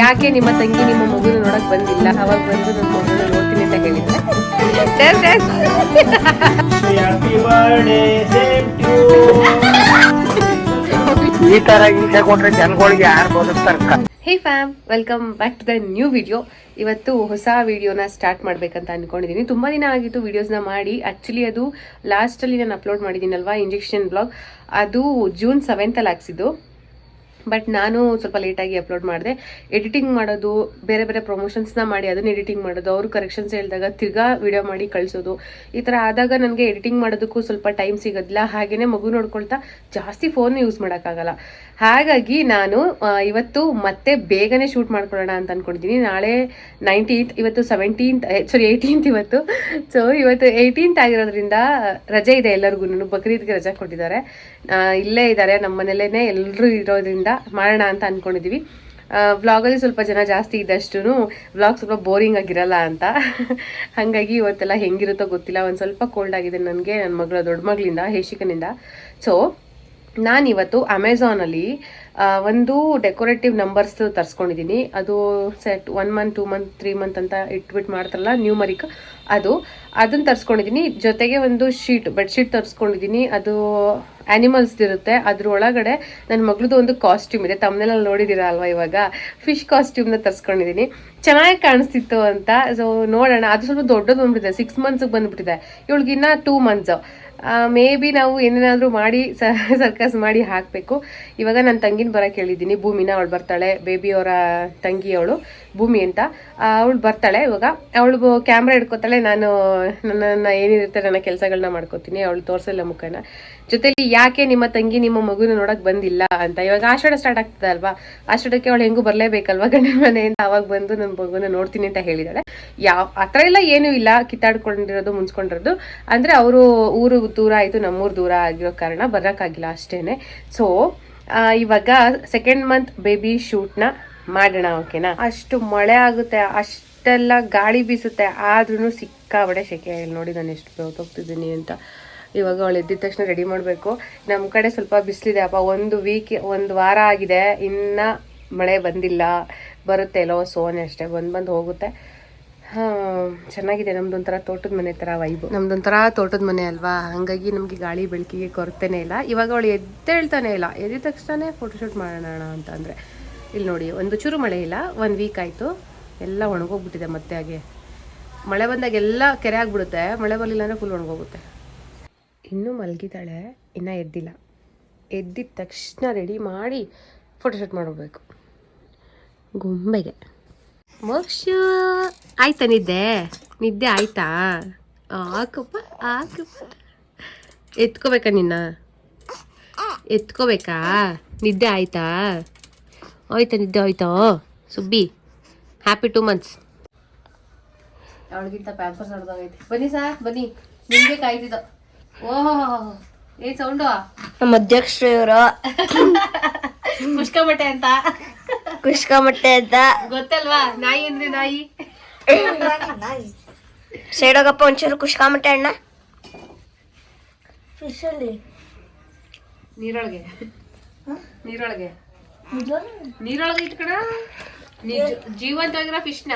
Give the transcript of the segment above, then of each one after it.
ಯಾಕೆ ನಿಮ್ಮ ತಂಗಿ ನಿಮ್ಮ ಮಗುನ ನೋಡಕ್ ಬಂದಿಲ್ಲ? ಅವಾಗ ಬಂದು ನನ್ನ ಮಗುನ ನೋಡ್ತೀನಿ ಅಂತ ಹೇಳಿದ್ರೆ. ಈ ತರ ಹಿಂಸೆ ಕೊಟ್ರೆ ಜನಗಳಿಗೆ ಯಾರು ಬದುಕ್ತಾರ? Hey fam welcome back to the new video ಇವತ್ತು ಹೊಸ ವಿಡಿಯೋನ ಸ್ಟಾರ್ಟ್ ಮಾಡ್ಬೇಕಂತ ಅನ್ಕೊಂಡಿದ್ದೀನಿ ತುಂಬ ದಿನ ಆಗಿತ್ತು ವಿಡಿಯೋಸ್ನ ಮಾಡಿ. ಆ್ಯಕ್ಚುಲಿ ಅದು ಲಾಸ್ಟಲ್ಲಿ ನಾನು ಅಪ್ಲೋಡ್ ಮಾಡಿದ್ದೀನಲ್ವಾ ಇಂಜೆಕ್ಷನ್ ಬ್ಲಾಗ್ ಅದು ಜೂನ್ ಸೆವೆಂತಲ್ಲಿ ಹಾಕ್ಸಿದ್ದು. ಬಟ್ ನಾನು ಸ್ವಲ್ಪ ಲೇಟಾಗಿ ಅಪ್ಲೋಡ್ ಮಾಡಿದೆ. ಎಡಿಟಿಂಗ್ ಮಾಡೋದು, ಬೇರೆ ಬೇರೆ ಪ್ರಮೋಷನ್ಸ್ನ ಮಾಡಿ ಅದನ್ನ ಎಡಿಟಿಂಗ್ ಮಾಡೋದು, ಅವರು ಕರೆಕ್ಷನ್ಸ್ ಹೇಳಿದಾಗ ತಿರ್ಗಾ ವಿಡಿಯೋ ಮಾಡಿ ಕಳಿಸೋದು. ಈ ಥರ ಆದಾಗ ನನಗೆ ಎಡಿಟಿಂಗ್ ಮಾಡೋದಕ್ಕೂ ಸ್ವಲ್ಪ ಟೈಮ್ ಸಿಗೋದಿಲ್ಲ. ಹಾಗೆಯೇ ಮಗು ನೋಡ್ಕೊಳ್ತಾ ಜಾಸ್ತಿ ಫೋನ್ ಯೂಸ್ ಮಾಡೋಕ್ಕಾಗಲ್ಲ. ಹಾಗಾಗಿ ನಾನು ಇವತ್ತು ಮತ್ತೆ ಬೇಗನೆ ಶೂಟ್ ಮಾಡ್ಕೊಳ್ಳೋಣ ಅಂತ ಅಂದ್ಕೊಂಡಿದ್ದೀನಿ ನಾಳೆ ನೈನ್ಟೀನ್ತ್ ಇವತ್ತು ಸೆವೆಂಟೀನ್ತ್ ಸಾರಿ ಏಯ್ಟೀನ್ತ್ ಇವತ್ತು. ಸೊ ಇವತ್ತು ಏಯ್ಟೀನ್ತ್ ಆಗಿರೋದ್ರಿಂದ ರಜೆ ಇದೆ ಎಲ್ಲರಿಗೂ. ಬಕ್ರೀದ್ಗೆ ರಜೆ ಕೊಟ್ಟಿದ್ದಾರೆ. ಇಲ್ಲೇ ಇದ್ದಾರೆ. ನಮ್ಮ ಮನೇಲೇ ಎಲ್ಲರೂ ಇರೋದ್ರಿಂದ ಮಾಡೋಣ ಅಂತ ಅಂದ್ಕೊಂಡಿದ್ದೀವಿ ವ್ಲಾಗಲ್ಲಿ ಸ್ವಲ್ಪ ಜನ ಜಾಸ್ತಿ ಇದ್ದಷ್ಟು ವ್ಲಾಗ್ ಸ್ವಲ್ಪ ಬೋರಿಂಗ್ ಆಗಿರಲ್ಲ ಅಂತ. ಹಾಗಾಗಿ ಇವತ್ತೆಲ್ಲ ಹೆಂಗಿರುತ್ತೋ ಗೊತ್ತಿಲ್ಲ. ಒಂದು ಸ್ವಲ್ಪ ಕೋಲ್ಡ್ ಆಗಿದೆ ನನಗೆ ನನ್ನ ಮಗಳ ದೊಡ್ಡ ಮಗಳಿಂದ, ಹೇಶಿಕನಿಂದ. ಸೊ ನಾನಿವತ್ತು ಅಮೆಝಾನಲ್ಲಿ ಒಂದು ಡೆಕೋರೇಟಿವ್ ನಂಬರ್ಸ್ ತರಿಸ್ಕೊಂಡಿದ್ದೀನಿ ಅದು set one month two month three month ಅಂತ ಇಟ್ಬಿಟ್ಟು ಮಾಡ್ತಾರಲ್ಲ ನ್ಯೂಮರಿಕ್ ಅದು ಅದನ್ನು ತರಿಸ್ಕೊಂಡಿದ್ದೀನಿ ಜೊತೆಗೆ ಒಂದು ಶೀಟ್ ಬೆಡ್ಶೀಟ್ ತರಿಸ್ಕೊಂಡಿದ್ದೀನಿ ಅದು ಆ್ಯನಿಮಲ್ಸ್ ಇರುತ್ತೆ. ಒಳಗಡೆ ನನ್ನ ಮಗಳದ್ದು ಒಂದು ಕಾಸ್ಟ್ಯೂಮ್ ಇದೆ. ತಮ್ಮನೆಲ್ಲ ನೋಡಿದ್ದೀರಾ ಅಲ್ವಾ ಇವಾಗ? ಫಿಶ್ ಕಾಸ್ಟ್ಯೂಮ್ನ ತರಿಸ್ಕೊಂಡಿದ್ದೀನಿ ಚೆನ್ನಾಗಿ ಕಾಣಿಸ್ತಿತ್ತು ಅಂತ. ಸೊ ನೋಡೋಣ. ಅದು ಸ್ವಲ್ಪ ದೊಡ್ಡದು ಬಂದ್ಬಿಟ್ಟಿದೆ. ಸಿಕ್ಸ್ ಮಂತ್ಸಿಗೆ ಬಂದ್ಬಿಟ್ಟಿದೆ. ಇವಳಿಗಿನ್ನ ಟೂ ಮಂತ್ಸು ಮೇ ಬಿ ನಾವು ಏನೇನಾದರೂ ಮಾಡಿ ಸರ್ಕಸ್ ಮಾಡಿ ಹಾಕಬೇಕು. ಇವಾಗ ನನ್ನ ತಂಗಿನ ಬರೋಕ್ಕೆ ಹೇಳಿದ್ದೀನಿ. ಭೂಮಿನ, ಅವಳು ಬರ್ತಾಳೆ. ಬೇಬಿ ಅವರ ತಂಗಿ ಅವಳು. ಭೂಮಿ ಅಂತ. ಅವಳು ಬರ್ತಾಳೆ ಇವಾಗ. ಅವಳು ಕ್ಯಾಮ್ರಾ ಹಿಡ್ಕೊತಾಳೆ. ನಾನು ನನ್ನ ಏನಿರುತ್ತೆ ನನ್ನ ಕೆಲಸಗಳನ್ನ ಮಾಡ್ಕೋತೀನಿ. ಅವಳು ತೋರಿಸಲ್ಲ ಮುಖನ. ಜೊತೆಲಿ ಯಾಕೆ ನಿಮ್ಮ ತಂಗಿ ನಿಮ್ಮ ಮಗುನ ನೋಡಕ್ ಬಂದಿಲ್ಲ ಅಂತ. ಇವಾಗ ಆಷಾಢ ಸ್ಟಾರ್ಟ್ ಆಗ್ತದೆ ಅಲ್ವಾ? ಆಷಾಢಕ್ಕೆ ಅವಳು ಹೆಂಗೂ ಬರಲೇಬೇಕಲ್ವಾ ಗಂಡನ ಮನೆಯಿಂದ ಅವಾಗ ಬಂದು ನನ್ನ ಮಗುನ ನೋಡ್ತೀನಿ ಅಂತ ಹೇಳಿದಾಳೆ. ಯಾವ, ಆ ಥರ ಎಲ್ಲ ಏನೂ ಇಲ್ಲ. ಕಿತ್ತಾಡ್ಕೊಂಡಿರೋದು ಮುನ್ಸ್ಕೊಂಡಿರೋದು ಅಂದ್ರೆ ಅವರು ಊರು ದೂರ ಆಯ್ತು, ನಮ್ಮೂರು ದೂರ ಆಗಿರೋ ಕಾರಣ ಬರೋಕ್ಕಾಗಿಲ್ಲ ಅಷ್ಟೇನೆ. ಸೊ ಇವಾಗ ಸೆಕೆಂಡ್ ಮಂತ್ ಬೇಬಿ ಶೂಟ್ನ ಮಾಡೋಣ ಓಕೆನಾ ಅಷ್ಟು ಮಳೆ ಆಗುತ್ತೆ, ಅಷ್ಟೆಲ್ಲ ಗಾಳಿ ಬೀಸುತ್ತೆ ಆದ್ರೂ ಸಿಕ್ಕಾಬಡೆ ಸೆಕೆ ನೋಡಿ, ನಾನು ಎಷ್ಟು ಹೋಗ್ತಿದ್ದೀನಿ ಅಂತ. ಇವಾಗ ಅವಳು ಎದ್ದಿದ ತಕ್ಷಣ ರೆಡಿ ಮಾಡಬೇಕು. ನಮ್ಮ ಕಡೆ ಸ್ವಲ್ಪ ಬಿಸಿಲಿದೆ, ಅಪ್ಪ. ಒಂದು ವೀಕ್ ಒಂದು ವಾರ ಆಗಿದೆ. ಇನ್ನು ಮಳೆ ಬಂದಿಲ್ಲ. ಬರುತ್ತೆ ಎಲ್ಲೋ ಸೋನೆ ಅಷ್ಟೇ. ಬಂದು ಬಂದು ಹೋಗುತ್ತೆ. ಹಾಂ, ಚೆನ್ನಾಗಿದೆ. ನಮ್ದೊಂಥರ ತೋಟದ ಮನೆ ಥರ ವೈಬು ನಮ್ದೊಂಥರ ತೋಟದ ಮನೆ ಅಲ್ವಾ? ಹಾಗಾಗಿ ನಮಗೆ ಗಾಳಿ ಬೆಳಕಿಗೆ ಕೊರತೆನೇ ಇಲ್ಲ. ಇವಾಗ ಅವಳು ಎದ್ದೇಳ್ತಾನೆ ಇಲ್ಲ. ಎದ್ದ ತಕ್ಷಣ ಫೋಟೋಶೂಟ್ ಮಾಡೋಣ ಅಂತ ಅಂದರೆ. ಇಲ್ಲಿ ನೋಡಿ, ಒಂದು ಚೂರು ಮಳೆ ಇಲ್ಲ, ಒಂದು ವೀಕ್ ಆಯಿತು. ಎಲ್ಲ ಒಣಗೋಗ್ಬಿಟ್ಟಿದೆ ಮತ್ತೆ ಹಾಗೆ. ಮಳೆ ಬಂದಾಗ ಎಲ್ಲ ಕೆರೆ ಆಗಿಬಿಡುತ್ತೆ, ಮಳೆ ಬರಲಿಲ್ಲ ಅಂದರೆ ಫುಲ್ ಒಣಗೋಗುತ್ತೆ. ಇನ್ನೂ ಮಲಗಿದ್ದಾಳೆ, ಇನ್ನೂ ಎದ್ದಿಲ್ಲ. ಎದ್ದಿದ ತಕ್ಷಣ ರೆಡಿ ಮಾಡಿ ಫೋಟೋಶೂಟ್ ಮಾಡಬೇಕು ಗೊಂಬೆಗೆ. ಮೋಕ್ಷ! ಆಯ್ತಾ ನಿದ್ದೆ? ನಿದ್ದೆ ಆಯ್ತಾ? ಆಕಪ್ಪ ಆಕಪ್ಪ. ಎತ್ಕೋಬೇಕಾ ನಿನ್ನ? ಎತ್ಕೋಬೇಕಾ? ನಿದ್ದೆ ಆಯ್ತಾ? ಆಯ್ತಾ ನಿದ್ದೆ ಆಯ್ತಾ? ಸುಬ್ಬಿ ಹ್ಯಾಪಿ ಟೂ ಮಂತ್ಸ್ ಅವಳಿಗಿಂತ ಪ್ಯಾಂಪರ್ಸ್ ಹೊಡೆದಾಗೈತೆ ಬನ್ನಿ ಸಾ ಬನ್ನಿ. ನಿಮಗೆ ಕಾಯ್ತಿದ್ದ ಓಹೋ ಏನ್ ಸೌಂಡು? ನಮ್ಮ ಅಧ್ಯಕ್ಷರು ಇವರು ಮುಷ್ಕಮಟ್ಟೆ ಅಂತ. ಕುಷ್ಕಮಟ್ಟೆ ಅಂತ. ಗೊತ್ತಲ್ವಾ? ನಾಯಿ ಅಂದ್ರೆ ನಾಯಿ. ಸೇಡೋಗಪ್ಪ ಒಂಚೂರು ಒಂಚೂರು ಕುಷ್ಕಾಮಟ್ಟೆ ಅಣ್ಣ. ಫಿಶಲ್ಲಿ ನೀರೊಳಗೆ ನೀರೊಳಗೆ. ನೀರೊಳಗೆ ಇಟ್ಕಣ ಜೀವಂತವಾಗಿರೋ ಫಿಶ್ನ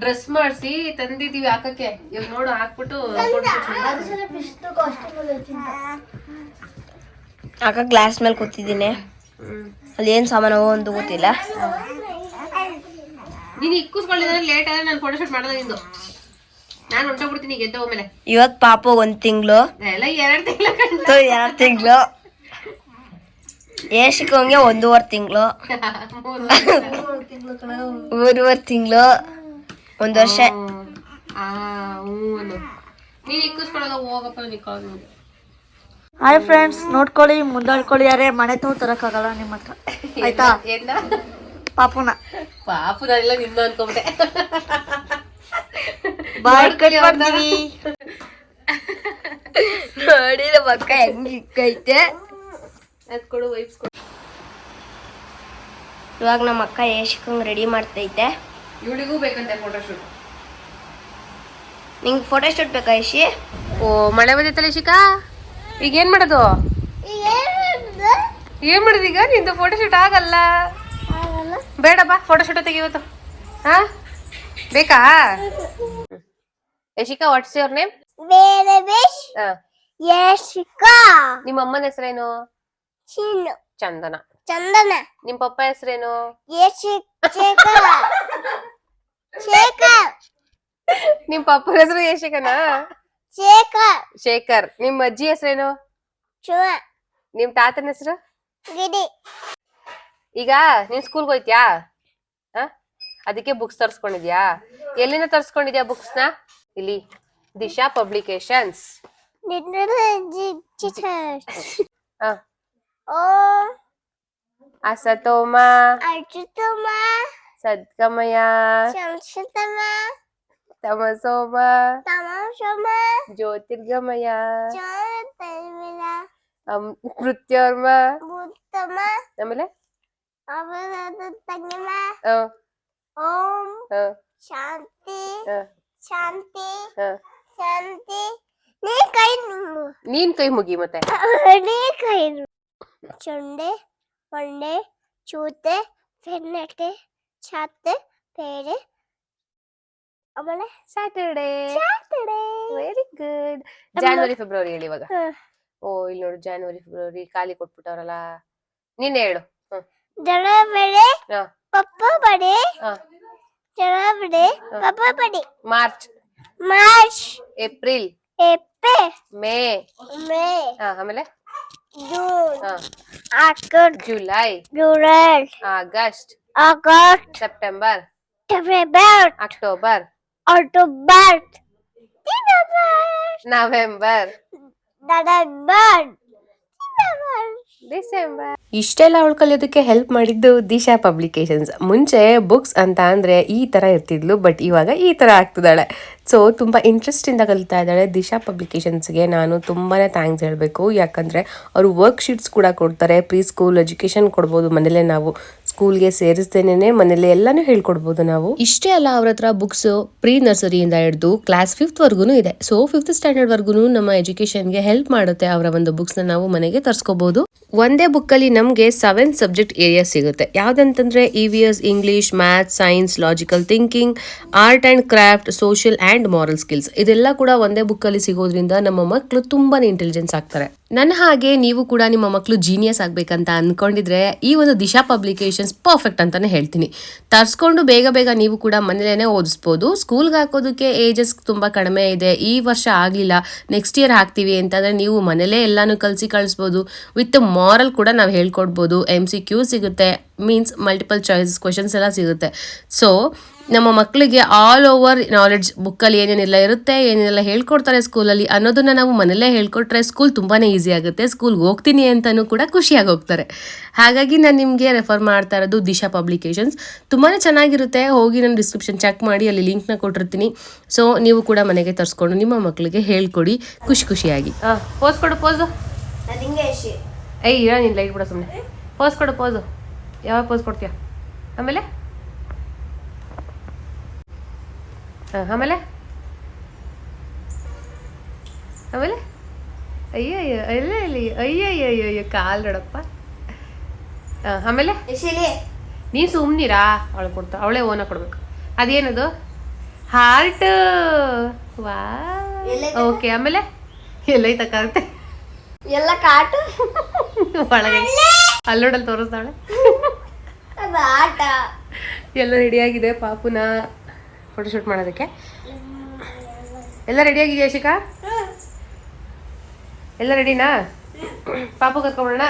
ಡ್ರೆಸ್ ಮಾಡಿಸಿ ತಂದಿದೀವಿ ಹಾಕಕ್ಕೆ. ಇವಾಗ ನೋಡು ಹಾಕ್ಬಿಟ್ಟು ಅಕ್ಕ ಗ್ಲಾಸ್ ಮೇಲೆ ಕೂತಿದ್ದೀನಿ. ಅಲ್ಲಿ ಏನ್ ಸಾಮಾನು ಒಂದು ಗೊತ್ತಿಲ್ಲ. ನೀನು ಇಕ್ಕಿಸ್ಕೊಳ್ಳಿದ್ರೆ ಲೇಟ್ ಆದ್ರೆ ನಾನು ಫೋಟೋಶೂಟ್ ಮಾಡೋದು ನಿಂದು. ನಾನು ಹೊಂಟೋಗ್ಬಿಡ್ತೀನಿ ಗೆದ್ದ ಹೋದ್ಮೇಲೆ ಇವತ್ತು ಪಾಪ ಒಂದ್ ತಿಂಗಳು. ಎಲ್ಲ ಎರಡು ತಿಂಗಳು ಎರಡು ತಿಂಗಳು. ಏಷಿಕೊಂಗೆ ಒಂದೂವರೆ ತಿಂಗಳು. ಮೂರುವರೆ ತಿಂಗಳು. ಒಂದು ವರ್ಷ. ಹಾಯ್ ಫ್ರೆಂಡ್ಸ್ ನೋಡ್ಕೊಳ್ಳಿ ಮುಂದಾಡ್ಕೊಳ್ಳಿ. ಯಾರೇ ಮನೆ ತೋ ತರಕ್ಕಾಗಲ್ಲ ನಿಮ್ಮ ಹತ್ರ. ಆಯ್ತಾ? ಪಾಪುನ. ಪಾಪುನ ಇಲ್ಲ ನಾನೆಲ್ಲ ಅನ್ಕೊಂಡೆ ಬಾಯ್ ಕಟ್ ಮಾಡ್ತೀವಿ. ನೋಡಿ ನಮ್ಮ ಅಕ್ಕ ಹೆಂಗ್ ಇಕ್ಕೈತೆ. ಅದ್ ಕೊಡು ವೈಪ್ಸ್ ಕೊಡು ಇವಾಗ ನಮ್ಮ ಅಕ್ಕ ಏಷಿಕಂಗ್ ರೆಡಿ ಮಾಡ್ತೈತೆ. ಇವಳಿಗೂ ಬೇಕಂತೆ ಫೋಟೋಶೂಟ್ ನಿಂಗೆ ಫೋಟೋಶೂಟ್ ಬೇಕಾ ಯಶಿ ಓ ಮಳೆ ಬಂದಿತ್ತಲ್ಲ ಯಶಿಕಾ ಈಗ ಏನ್ ಮಾಡೋದು? ಏನ್ ಮಾಡೋದು ಈಗ? ನಿಂದು ಫೋಟೋಶೂಟ್ ಆಗಲ್ಲ. ಬೇಡ ಬಾ ಫೋಟೋಶೂಟ್ ಶೋಟೋ ತೆಗಿಯೋದು ಹಾ? ಬೇಕಾ? Yashika what's your name Yashika ನಿಮ್ಮ ಅಮ್ಮನ ಹೆಸರೇನು? ಚಿನ್ನು ಚಂದನ. ಚಂದನ. ನಿಮ್ ಪಪ್ಪ ಹೆಸರೇನು? ಶೇಖರ್ ಶೇಖರ್ ನಿಮ್ ಪಪ್ಪನ ಹೆಸರು ಯಶಿಕನ ಶೇಖರ್ ಶೇಖರ್. ನಿಮ್ ಅಜ್ಜಿ ಹೆಸರೇನು? ಶಿವ ನಿಮ್ ತಾತನ ಹೆಸರು? ಗಿಡಿ. ಈಗ ನೀನ್ ಸ್ಕೂಲ್ ಹೋಯ್ತ್ಯಾ? ಅದಕ್ಕೆ ಬುಕ್ಸ್ ತರ್ಸ್ಕೊಂಡಿದ್ಯಾ? ಎಲ್ಲಿಂದ ತರ್ಸ್ಕೊಂಡಿದ್ಯಾ ಬುಕ್ಸ್ನ ಇಲ್ಲಿ. ದಿಶಾ ಪಬ್ಲಿಕೇಶನ್ಸ್ ಆ ಓಂ ಅಸತೋಮ ಅರ್ಜಿತಮ ಸದ್ಗಮಯ ಸಂಸ್ಕೃತಮ ತಮಸೋಮ ತಮಾಶಮ ಜ್ಯೋತಿರ್ಗಮಯ ಜ್ಯೋತಿರ್ಮಿಲ ಅಮ್- ಮೃತ್ಯೋರ್ಮ ಬುದ್ಧಮ ಆಮೇಲೆ ಅವರದ ತಜ್ಞಮ ಆ, ಓಂ ಆ, ಶಾಂತಿ ಆ, ಶಾಂತಿ ಆ. ಶಾಂತಿ ನೀ ಕೈ ನುಂಗು. ನೀನ್ ಕೈ ಮುಗಿ ಮತ್ತೆ ನೀ ಕೈ ನುಂಗು. ಚೊಂಡೆ ಹೊಂಡೆ ಚೂತೆ ಫೆನ್ನಟೆ ಛಾತೆ ಪೇರೆ ಆಮೇಲೆ Saturday Saturday very good January February ಹೇಳಿ ಇವಾಗ ಓ ಇಲ್ಲಿ ನೋಡು ಜಾನ್ವರಿ ಫೆಬ್ರವರಿ ಖಾಲಿ ಕೊಟ್ಬಿಟ್ಟವ್ರಲ್ಲ ನೀನ್ ಹೇಳು ಹ್ಮ್ ಜನ ಬೆಳೆ ಹಾ, ಪಪ್ಪ ಬಡೆ ಹಾ. ಜನ ಬೆಳೆ ಪಪ್ಪ ಬಡೆ March March April April May May ಹಾ, ಆಮೇಲೆ June. Ah. August. July. July. August. August. September. September. October. October. November. November. December. ಇಷ್ಟೆಲ್ಲ ಉಳ್ಕೊಳ್ಳೋದಕ್ಕೆ ಹೆಲ್ಪ್ ಮಾಡಿದ್ದು ದಿಶಾ ಪಬ್ಲಿಕೇಶನ್ಸ್ ಮುಂಚೆ ಬುಕ್ಸ್ ಅಂತ ಅಂದ್ರೆ ಈ ಥರ ಇರ್ತಿದ್ಲು ಬಟ್ ಇವಾಗ ಈ ತರ ಆಗ್ತಿದ್ದಾಳೆ. ಸೊ ತುಂಬ ಇಂಟ್ರೆಸ್ಟಿಂದ ಕಲಿತಾ ಇದ್ದಾಳೆ ದಿಶಾ ಪಬ್ಲಿಕೇಶನ್ಸ್ಗೆ ನಾನು ತುಂಬಾನೇ ಥ್ಯಾಂಕ್ಸ್ ಹೇಳಬೇಕು. ಯಾಕಂದ್ರೆ ಅವರು ವರ್ಕ್ ಶೀಟ್ಸ್ ಕೂಡ ಕೊಡ್ತಾರೆ ಪ್ರೀ ಸ್ಕೂಲ್ ಎಜುಕೇಷನ್ ಕೊಡ್ಬೋದು ಮನೇಲೇ ನಾವು. ಸ್ಕೂಲ್ಗೆ ಸೇರಿಸ್ತೇನೆ ಮನೇಲಿ ಎಲ್ಲಾನು ಹೇಳ್ಕೊಡ್ಬೋದು ನಾವು. ಇಷ್ಟೇ ಅಲ್ಲ ಅವ್ರ ಹತ್ರ ಬುಕ್ಸ್ ಪ್ರೀ ನರ್ಸರಿಯಿಂದ ಹಿಡಿದು ಕ್ಲಾಸ್ ಫಿಫ್ತ್ ವರ್ಗು ಇದೆ. ಸೊ ಫಿಫ್ತ್ ಸ್ಟ್ಯಾಂಡರ್ಡ್ ವರ್ಗು ನಮ್ಮ ಎಜುಕೇಶನ್ಗೆ ಹೆಲ್ಪ್ ಮಾಡುತ್ತೆ ಅವರ ಒಂದು ಬುಕ್ಸ್ನ ನಾವು ಮನೆಗೆ ತರ್ಸ್ಕೋಬಹುದು ಒಂದೇ ಬುಕ್ ಅಲ್ಲಿ ನಮಗೆ ಸೆವೆನ್ ಸಬ್ಜೆಕ್ಟ್ ಏರಿಯಾ ಸಿಗುತ್ತೆ. ಯಾವ್ದಂತಂದ್ರೆ EVS English math science logical thinking art and craft social and moral skills ಇದೆಲ್ಲ ಕೂಡ ಒಂದೇ ಬುಕ್ ಅಲ್ಲಿ ಸಿಗೋದ್ರಿಂದ ನಮ್ಮ ಮಕ್ಕಳು ತುಂಬಾನೇ ಇಂಟೆಲಿಜೆನ್ಸ್ ಆಗ್ತಾರೆ. ನನ್ನ ಹಾಗೆ ನೀವು ಕೂಡ ನಿಮ್ಮ ಮಕ್ಕಳು ಜೀನಿಯಸ್ ಆಗ್ಬೇಕಂತ ಅನ್ಕೊಂಡಿದ್ರೆ ಈ ಒಂದು ದಿಶಾ ಪಬ್ಲಿಕೇಶನ್ಸ್ ಪರ್ಫೆಕ್ಟ್ ಅಂತಾನೆ ಹೇಳ್ತೀನಿ. ತರಿಸ್ಕೊಂಡು ಬೇಗ ಬೇಗ ನೀವು ಕೂಡ ಮನೇಲೇನೆ ಓದಿಸ್ಬೋದು. ಸ್ಕೂಲ್ಗೆ ಹಾಕೋದಕ್ಕೆ ಏಜಸ್ ತುಂಬ ಕಡಿಮೆ ಇದೆ. ಈ ವರ್ಷ ಆಗಲಿಲ್ಲ. ನೆಕ್ಸ್ಟ್ ಇಯರ್ ಹಾಕ್ತೀವಿ ಅಂತಂದರೆ ನೀವು ಮನೇಲೇ ಎಲ್ಲಾನು ಕಲಿಸಿ ಕಳಿಸ್ಬೋದು. ವಿತ್ ಮಾರಲ್ ಕೂಡ ನಾವು ಹೇಳ್ಕೊಡ್ಬೋದು. ಎಂ ಸಿ ಕ್ಯೂ ಸಿಗುತ್ತೆ. ಮೀನ್ಸ್ ಮಲ್ಟಿಪಲ್ ಚಾಯ್ಸಸ್ ಕ್ವಶನ್ಸ್ ಎಲ್ಲ ಸಿಗುತ್ತೆ. ಸೊ ನಮ್ಮ ಮಕ್ಕಳಿಗೆ ಆಲ್ ಓವರ್ ನಾಲೆಡ್ಜ್ ಬುಕ್ಕಲ್ಲಿ ಏನೇನೆಲ್ಲ ಇರುತ್ತೆ ಏನೇನೆಲ್ಲ ಹೇಳ್ಕೊಡ್ತಾರೆ ಸ್ಕೂಲಲ್ಲಿ ಅನ್ನೋದನ್ನ ನಾವು ಮನೇಲೇ ಹೇಳ್ಕೊಟ್ರೆ ಸ್ಕೂಲ್ ತುಂಬಾ ಈಸಿ ಆಗುತ್ತೆ. ಸ್ಕೂಲ್ಗೆ ಹೋಗ್ತೀನಿ ಅಂತಲೂ ಕೂಡ ಖುಷಿಯಾಗಿ ಹೋಗ್ತಾರೆ. ಹಾಗಾಗಿ ನಾನು ನಿಮಗೆ ರೆಫರ್ ಮಾಡ್ತಾ ಇರೋದು ದಿಶಾ ಪಬ್ಲಿಕೇಶನ್ಸ್ ತುಂಬಾ ಚೆನ್ನಾಗಿರುತ್ತೆ. ಹೋಗಿ ನಾನು ಡಿಸ್ಕ್ರಿಪ್ಷನ್ ಚೆಕ್ ಮಾಡಿ ಅಲ್ಲಿ ಲಿಂಕ್ನ ಕೊಟ್ಟಿರ್ತೀನಿ. ಸೊ ನೀವು ಕೂಡ ಮನೆಗೆ ತರಿಸ್ಕೊಂಡು ನಿಮ್ಮ ಮಕ್ಕಳಿಗೆ ಹೇಳ್ಕೊಡಿ. ಖುಷಿ ಖುಷಿಯಾಗಿ. ಪೋಸ್ ಕೊಡು ಪೋಸು ಏಯ್ ಇರೋ ನೀನು ಲೈಟ್ ಬಿಡ ಸುಮ್ಮನೆ ಪೋಸ್ ಕೊಡು ಪೋಸು ಯಾವಾಗ ಪೋಸ್ ಕೊಡ್ತೀಯ? ಆಮೇಲೆ? ಹಾಂ ಆಮೇಲೆ? ಆಮೇಲೆ? ಅಯ್ಯ ಅಯ್ಯ ಅಲ್ಲ ಇಲ್ಲಿ ಅಯ್ಯ ಅಯ್ಯ ಅಯ್ಯ ಅಯ್ಯ ಕಾಲ್ ನೋಡಪ್ಪ. ಹಾಂ ಆಮೇಲೆ? ನೀ ಸುಮ್ಮನಿರಾ ಅವಳು ಕೊಡ್ತಾ ಅವಳೇ ಓನ ಕೊಡ್ಬೇಕು. ಅದೇನದು? ಹಾರ್ಟ್ ವಾ ಓಕೆ ಆಮೇಲೆ? ಎಲ್ಲೈತ ಕಾರುತ್ತೆ ಎಲ್ಲ ಕಾಟ? ಒಳಗೆ. ಅಲ್ಲೋಡಲ್ಲಿ ತೋರಿಸ್ತಾಳೆ. ಎಲ್ಲ ರೆಡಿಯಾಗಿದೆ ಪಾಪುನ. ಫೋಟೋಶೂಟ್ ಮಾಡೋದಕ್ಕೆ? ಎಲ್ಲ ರೆಡಿಯಾಗಿದೆಯಾ ಶಿಕಾ ಎಲ್ಲ ರೆಡಿನಾ ಪಾಪು ಕರ್ಕೊಂಬಿಡೋಣ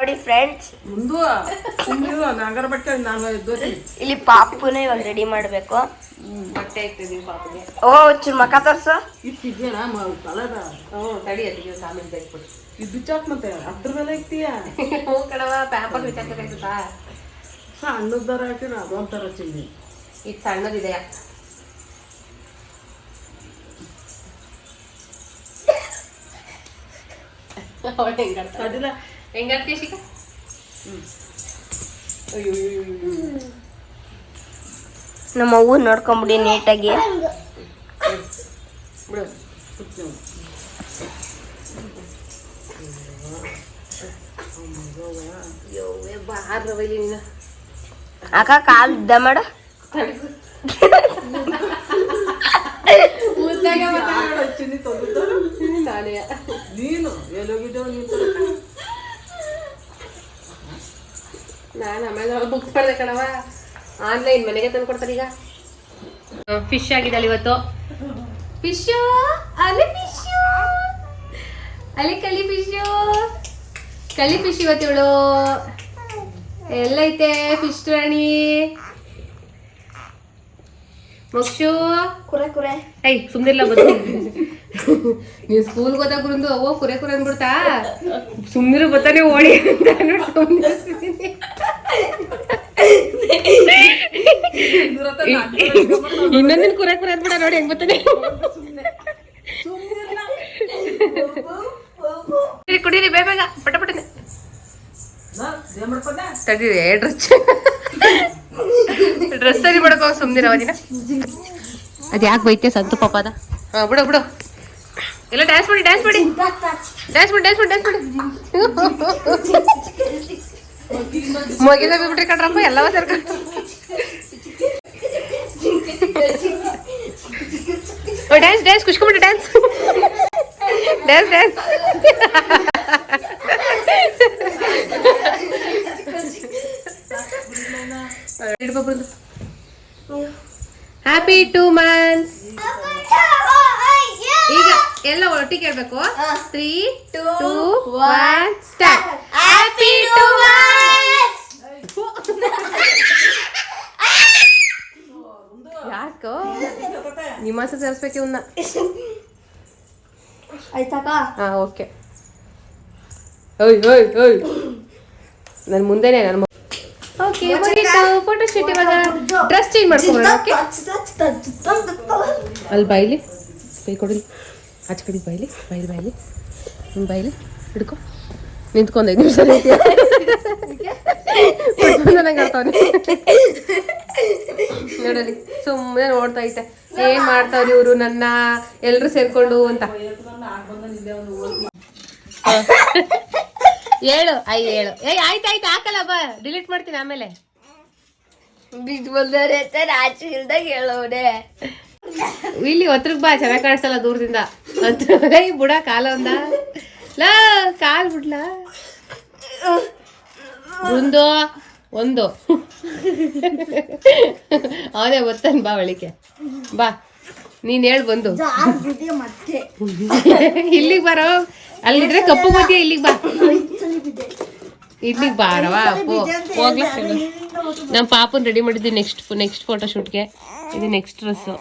ನೋಡಿ ಫ್ರೆಂಡ್ಸ್ ಇಲ್ಲಿ ಪಾಪುನೇ ಇವಾಗ ರೆಡಿ ಮಾಡಬೇಕು. ಬಟ್ಟೆ ಇಟ್ಟಿದ್ದೀವಿ ಪಾಪುಗೆ. ಓ ಚೂರ್ ಮಕ ತೋರ್ಸು. ಅದೊಂಥರ ಚಿಲ್ಲಿ ಇದು ಸಣ್ಣದಿದೆಯಾ ಅವಳು ಹೆಂಗಾಡ್ತಾಳೆ ಹೆಂಗಾಡ್ತೀಯ ನಮ್ಮ ಅವ್ವ ನೋಡ್ಕೊಂಬಿಡಿ ನೀಟಾಗಿ ಬಿಡು ಅಕ್ಕ ಕಾಲ್ ಇದ್ದ ಮಾಡು ನಾನೇ ಎಲ್ಲೋಗಿದ್ದೇವ ನೀನು ನಾನು ಆಮೇಲೆ ಬುಕ್ ಮಾಡಿದೆ ಕಣವ ಆನ್ಲೈನ್ ಮನೆಗೆ ತಂದು ಕೊಡ್ತಾರೆ ಈಗ ಫಿಶ್ ಆಗಿದ್ದಾಳೆ ಇವತ್ತು ಫಿಶು ಅಲ್ಲಿ ಫಿಶು ಅಲ್ಲಿ ಕಲಿ ಫಿಶು ಕಲಿ ಫಿಶ್ ಇವತ್ತಿವಳು ಎಲ್ಲೈತೆ ಫಿಶ್ ರಾಣಿ ಮಕ್ಷು ಕುರೆ ಕುರೆ. ಐ ಸುಮ್ನಿರ್ಲ ಬದ್ದು ನೀವು ಸ್ಕೂಲ್ ಹೋದಾಗ ಗುರುಂದು ಅವೋ ಕುರೆ ಕುರೆ ಅಂದ್ಬಿಡ್ತಾ? ಸುಮ್ನಿರು ಬರ್ತಾನೆ ಓಡಿ ಅಂತ. ಇನ್ನೊಂದಿನ ಕುರೆ ಕುರೆ ಅಂದ್ಬಿಡ ನೋಡಿ ಹೆಂಗ್ ಬರ್ತಾನೆ ಕುಡೀರಿ, ಬೇ ಬೇಗ ಬೇಗ. ಪಟ ಪಟನೆ. ತಡೀರಿ ಡ್ರೆಸ್ ಡ್ರೆಸ್ ಸರಿ ಮಾಡಕ್ ಸುಮ್ಮನೆ ಅವದಿನ ಅದ್ ಯಾಕೆ ಬೈತೆ ಸಂತು ಪಾಪ ಅದ ಹಾ ಬಿಡು ಬಿಡು. ಎಲ್ಲ ಡ್ಯಾನ್ಸ್ ಮಾಡಿ ಡ್ಯಾನ್ಸ್ ಮಾಡಿ. ಡ್ಯಾನ್ಸ್ ಮಾಡಿ ಡ್ಯಾನ್ಸ್ ಮಾಡಿ ಡ್ಯಾನ್ಸ್ ಮಾಡಿ. ಮಗಿದ ಬಿಟ್ರಿ ಕಟ್ರಪ್ಪ ಎಲ್ಲವ ಸೇರ್ಕೊಂಡು. Dance dance ಖುಷ್ಕೊಂಬಿಟ್ಟು dance dance dance happy two months ಈಗ ಎಲ್ಲ ಒಟ್ಟಿಗೆ ಹೇಳ್ಬೇಕು three two one start happy two ಯಾಕೋ ನಿಮ್ಮ ಹಸ ಸೇರಿಸ್ಬೇಕು ಇವನ್ನ ಆಯ್ತಕ್ಕ ಹಾ ಓಕೆ ಓಯ್ ಓಯ್ ಓಯ್ ನನ್ನ ಮುಂದೆನೆ ನನ್ನ ಓಕೆ ಮುಗೀತು ಫೋಟೋ ಶೂಟ್ ಇವಾಗ ಡ್ರೆಸ್ ಚೇಂಜ್ ಮಾಡ್ಕೊಳ್ಳೋಣ ಓಕೆ ಅಲ್ಲಿ ಬಾಯ್ಲಿ ಕೈ ಕೊಡಿ ಆಚೆ ಕಡೆ ಬಾಯ್ಲಿ ಬಾಯ್ಲಿ ಬಾಯ್ಲಿ. ನಿಮ್ಮ ಬಾಯ್ಲಿ ಹಿಡ್ಕೊ. ನಿಂತ್ಕೊಂಡು ಐದು ನಿಮಿಷ ನಂಗೆ ಆಡ್ತಾವನೆ ನೋಡಲಿ ಸುಮ್ಮನೆ ನೋಡ್ತಾ ಐತೆ ಏನ್ ಮಾಡ್ತಾವ್ರಿ ಇವರು ನನ್ನ? ಎಲ್ರು ಸೇರ್ಕೊಂಡು ಅಂತ. ಹೇಳು ಐ ಹೇಳು ಏಯ್ ಆಯ್ತು ಆಯ್ತು ಹಾಕಲ್ಲ ಬಾ. ಡಿಲೀಟ್ ಮಾಡ್ತೀನಿ ಆಮೇಲೆ. ಬಿದ್ದು ಬಂದವ್ರೆ ಆಚೆ ರಾಜು ಇಲ್ದಾಗ ಹೇಳೋಡೆ ಇಲ್ಲಿ ಒತ್ರಕ್ ಬಾ ಚೆನ್ನಾಗಿ ಕಾಣಿಸಲ್ಲ ದೂರದಿಂದ. ಅಂತ ಈ ಬುಡ ಕಾಲ ಒಂದ. ಲಾ ಕಾಲ್ ಬಿಡ್ಲ. ಒಂದು ಒಂದು. ಅವನೇ ಬರ್ತಾನೆ ಬಾ ಒಳಿಕೆ ಬಾ ನೀನ್ ಹೇಳ್ ಬಂದು. ಇಲ್ಲಿಗೆ ಬರೋ ಅಲ್ಲಿದ್ರೆ ಕಪ್ಪು ಬದಿಯ ಇಲ್ಲಿಗೆ ಬಾ. ಇಲ್ಲಿಗೆ ಬಾರವಾ ಅಪ್ಪು? ಹೋಗ್ಲಿ ನಮ್ಮ ಪಾಪನ ರೆಡಿ ಮಾಡಿದ್ವಿ ನೆಕ್ಸ್ಟ್ ನೆಕ್ಸ್ಟ್ ಫೋಟೋ ಶೂಟ್ಗೆ ಇದು ನೆಕ್ಸ್ಟ್ ಡ್ರೆಸ್ಸು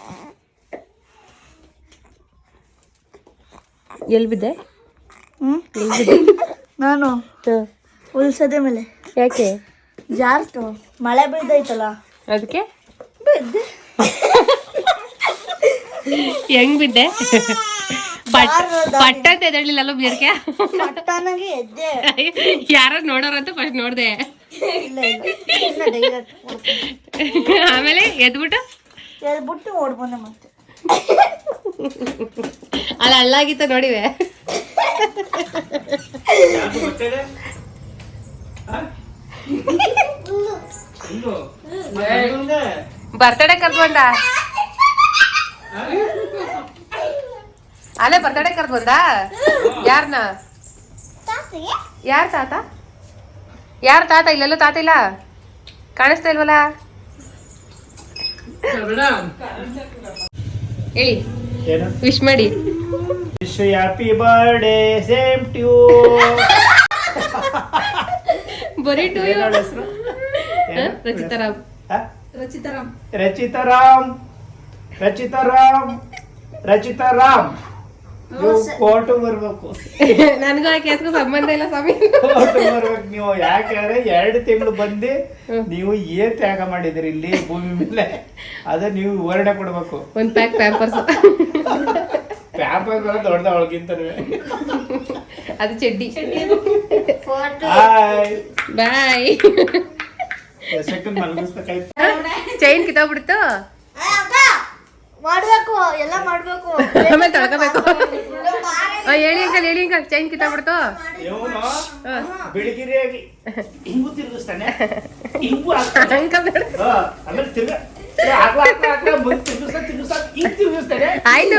ಎಲ್ಲಿ ಬಿದ್ದೆ ಹ್ಮ್ ನಾನು. ಉಲ್ಸದೆ ಮೇಲೆ. ಯಾಕೆ? ಜಾರ್ತು. ಮಳೆ ಬೀಳ್ದೈತಲ್ಲ ಅದಕ್ಕೆ ಬಿದ್ದೆ. ಹೆಂಗ್ ಬಿದ್ದೆ? ಪಟ್ಟ ಅಂತ ಎದಳಿಲ್ಲಲ್ಲ ಬೀರ್ಕೆ? ಯಾರೋ ನೋಡೋರಂತ ಫಸ್ಟ್ ನೋಡ್ದೆ. ಇಲ್ಲ ಇಲ್ಲ. ಇಲ್ಲ ಆಮೇಲೆ ಎದ್ಬಿಟ್ಟು? ಎದ್ಬಿಟ್ಟು ಓಡ್ಬಂದೆ ಮತ್ತೆ. ಅಲ್ಲ ಅಲ್ಲಾಗಿತ್ತ ನೋಡಿವೆ. ಬರ್ತಡೇ ಕರ್ಕೊಂಡ ಅಲ್ಲೇ ಬರ್ತಡೆ ಕರ್ದು ಬಂದ? ಯಾರನ್ನ ಯಾರ್ ತಾತ? ಯಾರ್ ತಾತ? ಇಲ್ಲೆಲ್ಲೂ ತಾತ ಇಲ್ಲ? ಕಾಣಿಸ್ತಾ ಇಲ್ವಲ್ಲ? ಹೇಳಿ. ಏನು? ವಿಶ್ ಮಾಡಿ. Wish happy birthday same to ಬರೀ to you Rachita Ram. Rachita Ram. Rachita Ram. Rachita Ram. Rachita Ram. Court ಬರ್ಬೇಕು. ನನಗೂ ಆಕೆ ಅದಕ್ಕೂ ಸಂಬಂಧ ಇಲ್ಲ ಸ್ವಾಮಿ. ಕೋರ್ಟ್ ಬರ್ಬೇಕು. ನೀವು ಯಾಕಂದ್ರೆ ಎರಡು ತಿಂಗಳು ಬಂದು ನೀವು ಏನ್ ತ್ಯಾಗ ಮಾಡಿದ್ರಿ ಇಲ್ಲಿ ಭೂಮಿ ಮೇಲೆ? ಅದ ನೀವು ವಿವರಣೆ ಕೊಡ್ಬೇಕು. ಒಂದ್ ಪ್ಯಾಕ್ ಪ್ಯಾಂಪರ್ಸ್ ಪ್ಯಾಪರ್ ದೊಡ್ಡದ ಅವಳಗಿಂತನೂ. ಅದು ಚಡ್ಡಿ. ಹಾಯ್ ಬಾಯ್ ಚೈನ್ ಕಿತ್ತೋಗ್ಬಿಡ್ತು? ಮಾಡ್ಬೇಕು ಎಲ್ಲ ಮಾಡ್ಬೇಕು. ಆಮೇಲೆ ತೊಳ್ಕೋಬೇಕು. ಹೇಳಿ ಅಂಕಲ್ ಹೇಳಿ ಅಂಕಲ್ ಚೈನ್ ಕಿತ್ತಾಬಿಡ್ತು ಬಿಡ್ತು ಬೆಳಿಗ್ಗೆ ಹಿಂಗು ತಿರುಗಿಸ್ತಾನೆ. ಹಿಂಗು ಅಂಕಲ್ ಆಮೇಲೆ ತಿರ್ಗ ಆಯ್ತು.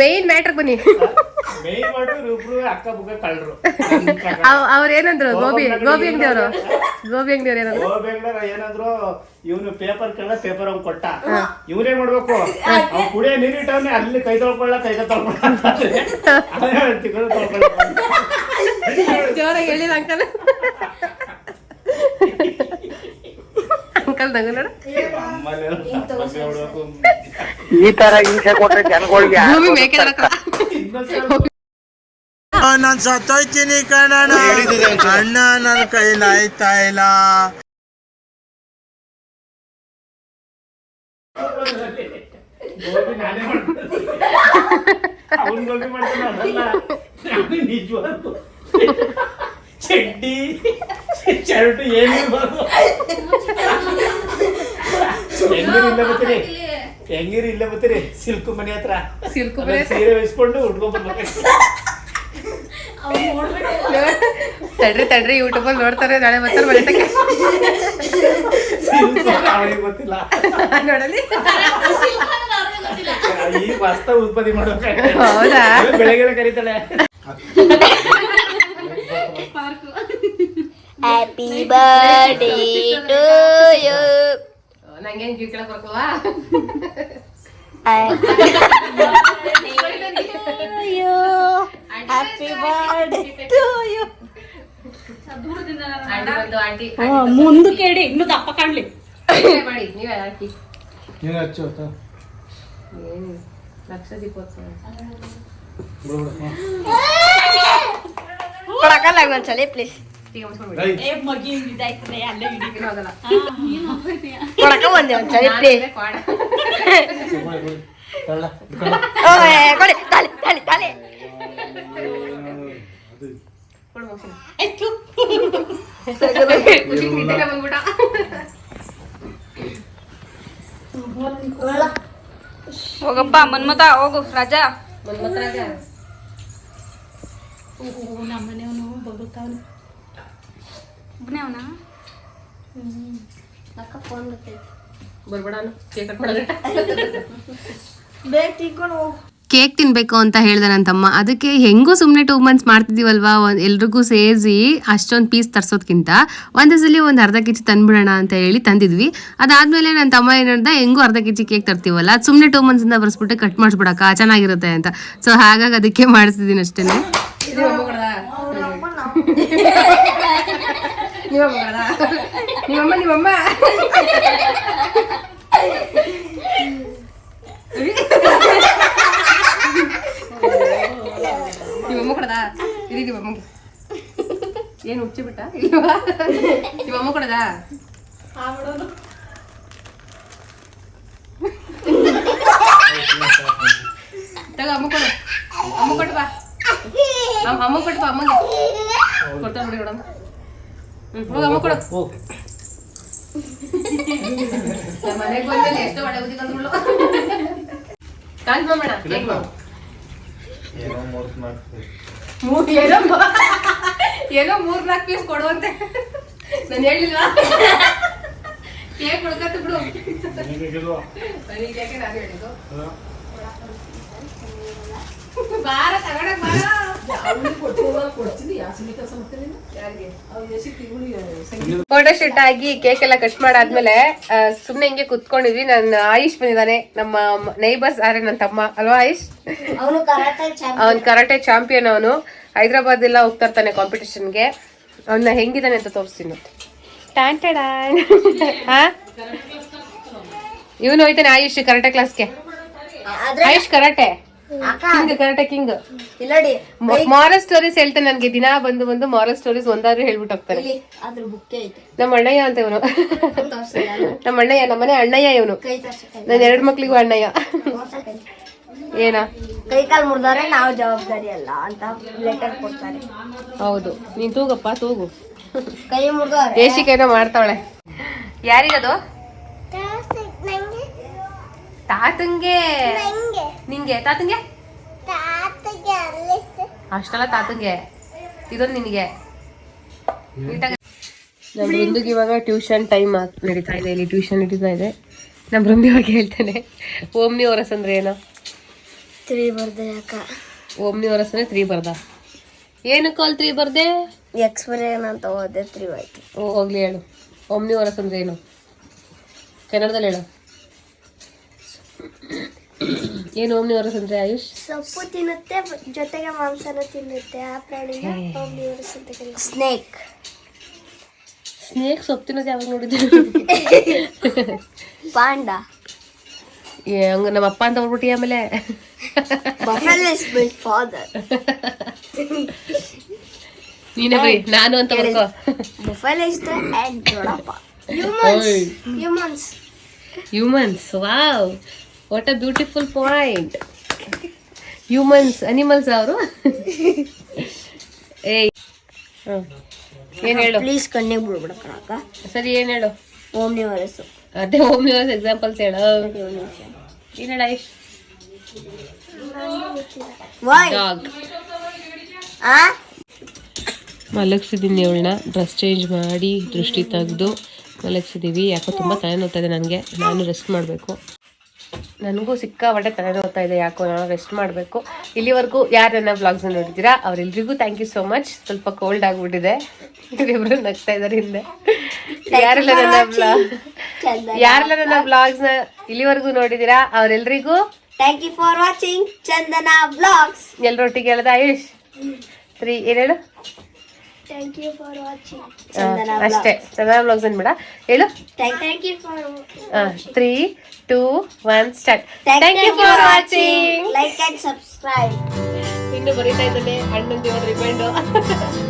ಮೇನ್ ಮ್ಯಾಟ್ರ್ ಬನ್ನಿ. ಅವ್ರ ಏನಂದ್ರು? ಗೋಬಿ ಗೋಬಿ ಅಂಗಡಿ ಅವರು. ಗೋಬಿ ಅಂಗಡಿ ಅವ್ರು ಏನಂದ್ರು? ಹೋಗ್ಬೇಕಂದ್ರೆ ಏನಂದ್ರು? ಇವನು ಪೇಪರ್ ಕೇಳ ಪೇಪರ್ ಅವ್ನು ಕೊಟ್ಟ. ಇವ್ರೇನ್ ಮಾಡ್ಬೇಕು? ಅವ್ನು ಕುಡಿಯೋ ನೀರಿಟ್ಟವನೆ ಅಲ್ಲಿ ಕೈ ತೊಳ್ಕೊಳ್ಳ ಕೈ ತೊಳ್ಕೊಳ್ಳ ಅಂತ ಅದೇ ತಿರ್ಗಿ ತೊಳ್ಕೊಳ್ಳ ಜೋರಾಗಿ ಹೇಳಿಲ್ಲ ಅಂಕಲ್. ಅಂಕಲ್ ನೋಡ. ಈ ತರ ಹಿಂಸೆ ಕೊಟ್ರೆ ಜನಗಳಿಗೆ ಭೂಮಿ ಮೇಕೆ ನರಕ. ನಾನ್ ಸತ್ತೋಯ್ತೀನಿ ಕಣಣ ಅಣ್ಣ ನನ್ನ ಕೈ ಆಯ್ತಾ ಇಲ್ಲ. ಗೋಬಿ ಚಡ್ಡಿ ಚರಟು ಹೆಂಗಿರಿ ಇಲ್ಲ ಬತ್ತೀರಿ ಹೆಂಗಿರಿ ಇಲ್ಲ ಬತ್ತೀರಿ ಸಿಲ್ಕು ಮನೆ ಹತ್ರ ಸಿಲ್ಕು ಮನೆ. ಸೀರೆ ಉಟ್ಕೊಂಡ್ ಬರ್ಬೇಕು ತಡ್ರಿ ತಡ್ರಿ ಯೂಟ್ಯೂಬ್ ಅಲ್ಲಿ ನೋಡ್ತಾರೆ ನಾಳೆ ಬರ್ತಾರೆ ಮನೆ ತನಕ. ಸಿಲ್ಕು ಅವನಿಗೆ ಗೊತ್ತಿಲ್ಲ ನೋಡಲಿ ಈ ಹೊಸ್ತ ಉತ್ಪತ್ತಿ ಮಾಡ್ಬೇಕು ಹೌದಾ? ಬೆಳಗ್ಗೆ ಕರೀತಾಳೆ ಹ್ಯಾಪಿ ಬರ್ಡೇ ಟು ಯು ನಂಗೇನ್ ಗಿರ್ ಕೇಳಕ್ ಬರ್ತವಾ happy birthday to you aunty ಬಂದು ಆಂಟಿ ಮುಂದೆ ಕೇಳಿ ಇನ್ನು ದಪ್ಪ ಕಾಣ್ಲಿ. ನೀವೇ ಮಾಡಿ ನೀವೇ ನೀನು ಹಚ್ಚು ಆಯ್ತಾ? ಏನು ಲಕ್ಷ ದೀಪೋತ್ಸವ ಕೊಡಕಲ್ಲ ಒಂದ್ಸಲಿ ಪ್ಲೀಸ್ ಒಂದೇ ನಾನೇ ಕ್ವಾಡ. ಕೊಡಿ. ತಾಲಿ. ಹೋಗಪ್ಪ ಮನ್ಮತ ಹೋಗು ರಾಜಾ. ಮನ್ಮಥರಾಗ. ನಮ್ಮನೆಯವನು ಬರುತ್ತಾವನು ಒಬ್ಬನೇ ಅವನ. ಕೇಕ್. ಬೇಗ ಹೋಗು. ತಿನ್ಬೇಕು ಅಂತ ಹೇಳ್ದೆ ನನ್ನ ತಮ್ಮ. ಅದಕ್ಕೆ ಹೆಂಗೂ ಸುಮ್ಮನೆ ಟೂ ಮಂತ್ಸ್ ಮಾಡ್ತಿದ್ದೀವಲ್ವಾ ಒಂದು ಎಲ್ರಿಗೂ ಸೇರಿಸಿ ಅಷ್ಟೊಂದು ಪೀಸ್ ತರ್ಸೋದ್ಕಿಂತ ಒಂದೇ ಸಲ ಒಂದು ಅರ್ಧ ಕೆಜಿ ತಂದ್ಬಿಡೋಣ ಅಂತ ಹೇಳಿ ತಂದಿದ್ವಿ. ಅದಾದ್ಮೇಲೆ ನನ್ನ ತಮ್ಮ ಏನಂದ ಹೆಂಗೂ ಅರ್ಧ ಕೆಜಿ ಕೇಕ್ ತರ್ತೀವಲ್ಲ? ಅದು ಸುಮ್ಮನೆ ಟೂ ಮಂತ್ಸಿಂದ ಬರ್ಸ್ಬಿಟ್ಟು ಕಟ್ ಮಾಡಿಸ್ಬಿಡಕ್ಕ ಚೆನ್ನಾಗಿರುತ್ತೆ ಅಂತ. ಸೊ ಹಾಗಾಗಿ ಅದಕ್ಕೆ ಮಾಡಿಸ್ತಿದ್ದೀನಿ ಅಷ್ಟೇ? ನೀವಮ್ಮ ಕೊಡದಾ? ನಿಮ್ಮಮ್ಮ ನೀವಮ್ಮ? ನೀವಮ್ಮ ಕೊಡದಾ? ಇದು ಏನು ಹುಚ್ಚಿ ಬಿಟ್ಟ? ಇಲ್ವಾ? ನೀವಮ್ಮ ಕೊಡದಾ? ತಗೋ, ಅಮ್ಮ ಕೊಡು. ಅಮ್ಮ ಕೊಟ್ಟು ಬಾ. ಅಮ್ಮ ಕೊಟ್ಟು ಬಾ, ಅಮ್ಮಗೆ. ಕೊಡ್ತಾ ನೋಡಿ ನೋಡಮ್ಮ ಹ್ಮ್ ಹೋಗ ಅಮ್ಮ ಕೊಡು. ನಮ್ಮ ಮನೆಗೆ ಬಂದ್ಮೇಲೆ ಎಷ್ಟೋ ಒಳ್ಳೆ ಬುದ್ಧಿ ಕಲ್ತ್ಬಿಡ್ಲು. ಕಾಲ್ ಮಾಡೋಣ ಏನೋ ಮೂರ್ ಏನೋ ಏನೋ ಮೂರ್ ನಾಲ್ಕು ಪೀಸ್ ಕೊಡುವಂತೆ. ನಾನು ಹೇಳಿಲ್ವಾ? ಕೇಕ್ ಕೊಡ್ಕತ್ತ ಬಿಡು? ನನಗೆ ಯಾಕೆ ನಾನು ಹೇಳಿದ್ದು? ಬಾರ ತಗೊಳಕ್ ಬಾರ. ಫೋಟೋ ಶೂಟ್ ಆಗಿ ಕೇಕ್ ಎಲ್ಲ ಕಟ್ ಮಾಡಾದ್ಮೇಲೆ ಸುಮ್ನೆ ಹಿಂಗೆ ಕುತ್ಕೊಂಡಿದ್ವಿ. ನನ್ನ ಆಯುಷ್ ಬಂದಿದ್ದಾನೆ. ನಮ್ಮ ನೈಬರ್ಸ್ ಆದ್ರೆ ನನ್ನ ತಮ್ಮ. ಅಲ್ವಾ ಆಯುಷ್? ಅವನು ಕರಾಟೆ ಅವನ್ ಕರಾಟೆ ಚಾಂಪಿಯನ್ ಅವನು. ಹೈದ್ರಾಬಾದ್ ಎಲ್ಲ ಹೋಗ್ತಾ ಇರ್ತಾನೆ ಕಾಂಪಿಟೇಷನ್ಗೆ ಅವನ್ನ ಹೆಂಗಿದ್ದಾನೆ ಅಂತ ತೋರಿಸ್ತೀನಿ ಇವನು ಹೋಯ್ತಾನೆ ಆಯುಷ್ ಕರಾಟೆ ಕ್ಲಾಸ್ಗೆ Ayush karate king correct king ಇಲ್ಲಡಿ moral stories ಹೇಳ್ತಾನೆ ನನಗೆ. ದಿನ ಬಂದು ಬಂದು ಮಾರಲ್ ಸ್ಟೋರೀಸ್ ಒಂದಾದ್ರೂ ಹೇಳ್ಬಿಟ್ಟು ಹೋಗ್ತಾರೆ ಇಲ್ಲಿ ಅದ್ರ ಬುಕ್ಕೆ ಐತೆ. ನಮ್ಮ ಅಣ್ಣಯ್ಯ ಅಂತ ಇವನು. ನಮ್ಮ ಅಣ್ಣಯ್ಯ ನಮ್ಮನೆ ಅಣ್ಣಯ್ಯ ಇವನು. ನನ್ನ ಎರಡು ಮಕ್ಳಿಗೂ ಅಣ್ಣಯ್ಯ. ಏನ? ಕೈ ಕಾಲು ಮುರಿದಾರೆ ನಾವು ಜವಾಬ್ದಾರಿ ಅಲ್ಲ ಅಂತ ಲೆಟರ್ ಕೊಡ್ತಾರೆ. ಹೌದು. ನೀನ್ ತೂಗಪ್ಪ ತೂಗು. ಕೈ ಮುರಿದವ್ರೆ. ದೇಶಿಕೇನೋ ಮಾಡ್ತಾವಳೆ. ಯಾರಿಗದು? ತಾತಂಗೆ. ನಿಂಗೆ ತಾತಂಗೆ? ಅಷ್ಟಲ್ಲ ತಾತಂಗೆ. ಇದೊಂದು ನಿನಗೆ. ನಮ್ಮ ಬೃಂದಿಗೆ ಇವಾಗ ಟ್ಯೂಷನ್ ಟೈಮ್ ನಡೀತಾ ಇದೆ ಇಲ್ಲಿ ಟ್ಯೂಷನ್ ನಡೀತಾ ಇದೆ. ನಮ್ಮ ಬೃಂದಿ ಇವಾಗ ಹೇಳ್ತಾನೆ ಓಮ್ನಿ ಹೊರಸ್ ಅಂದ್ರೆ ಏನು? ತ್ರೀ ಬರ್ದೆ ಅಕ್ಕ ಓಮ್ನಿ ಹೊರಸ್ ಅಂದ್ರೆ ತ್ರೀ ಬರ್ದ ಏನಕ್ಕೆ ಕಾಲ್ ತ್ರೀ ಬರ್ದೆ ಎಕ್ಸ್ಪೀರಿಯನ್ ಅಂತ ಓದೆ ತ್ರೀ ಆಯ್ತು ಓ ಹೋಗ್ಲಿ ಹೇಳು. ಓಮ್ನಿ ಹೊರಸ್ ಅಂದ್ರೆ ಏನು? ಕನ್ನಡದಲ್ಲಿ ಹೇಳು. ಏನು ಓಮ್ನಿ ಓರಸ್ ಅಂದ್ರೆ ಆಯುಷ್? ಸೊಪ್ಪು ತಿನ್ನುತ್ತೆ ಜೊತೆಗೆ ಮಾಂಸನ ತಿನ್ನುತ್ತೆ. ಆ ಪ್ರಾಣಿನ ಸ್ನೇಕ್ ಸ್ನೇಕ್ ಸೊಪ್ಪು ತಿನ್ನೋದು ಯಾವಾಗ ನೋಡಿದ್ರು ಪಾಂಡ. ಏ ಹಂಗ ನಮ್ಮ ಅಪ್ಪ ಅಂತ ಹೋಗ್ಬಿಟ್ಟಿ ಆಮೇಲೆ. ಫಾದರ್ ನೀನೇ ಬೈ ನಾನು ಅಂತ ಬರ್ಕೋ ಬಫಲ್ ಇಸ್ ದ ಎಂಡ್ ದೊಡ್ಡಪ್ಪ humans humans wow what a beautiful point humans animals ಅವರು. ಏಯ್. ಹ್ಮ್. ಏನ್ ಹೇಳು? ಪ್ಲೀಸ್ ಕಣ್ಣಿಗೆ ಬಿಡ್ಬಿಡಕ್ಕ ಸರಿ ಏನ್ ಹೇಳು? ಅದೇ ಹೋಮ್ ಎಕ್ಸಾಂಪಲ್ಸ್ ಹೇಳು. ಏನ್ ಹೇಳ ಡಾಗ್ ಆ? ಮಲಗಿಸಿದ್ದೀನಿ ಅವಳನ್ನ. ಡ್ರೆಸ್ ಚೇಂಜ್ ಮಾಡಿ ದೃಷ್ಟಿ ತೆಗೆದು ಮಲಗಿಸಿದ್ದೀವಿ ಯಾಕೋ ತುಂಬ ತಲೆನೋವ್ತಾ ಇದೆ ನನಗೆ. ನಾನು ರೆಸ್ಟ್ ಮಾಡಬೇಕು. ನನಗೂ ಸಿಕ್ಕಾಪಟ್ಟೆ ತಲೆನೋವ್ತಾ ಇದೆ ಯಾಕೋ ನಾನು ರೆಸ್ಟ್ ಮಾಡಬೇಕು. ಇಲ್ಲಿವರೆಗೂ ಯಾರು ನನ್ನ ಬ್ಲಾಗ್ಸ್ ನೋಡಿದ್ದೀರಾ? ಅವರೆಲ್ರಿಗೂ ಥ್ಯಾಂಕ್ ಯು ಸೋ ಮಚ್ ಸ್ವಲ್ಪ ಕೋಲ್ಡ್ ಆಗಿಬಿಟ್ಟಿದೆ. ಇವರಿಬ್ರು ನಗ್ತಾ ಇದ್ದಾರೆ ಹಿಂದೆ. ಯಾರೆಲ್ಲ ನನ್ನ ಬ್ಲಾಗ್ ಯಾರೆಲ್ಲ ನನ್ನ ಬ್ಲಾಗ್ಸ್ನ ಇಲ್ಲಿವರೆಗೂ ನೋಡಿದ್ದೀರಾ? ಅವರೆಲ್ರಿಗೂ thank you for watching Chandana blogs ಎಲ್ಲರೊಟ್ಟಿಗೆ ಹೇಳ್ದ ಆಯುಷ್. ತ್ರೀ ಏನೇಳು ಥ್ಯಾಂಕ್ ಯು ಫಾರ್ ವಾಚಿಂಗ್ ಅಷ್ಟೇ. ಚಂದನ ಬ್ಲಾಗ್ಸ್ ಅನ್ಬೇಡ ಹೇಳು. Thank you for three two one start thank you for watching like and subscribe ಇನ್ನು ಬರೀತಾ ಇದ್ದಾನೆ. ಅಣ್ಣನ ದೇವರ ರಿಮೈಂಡು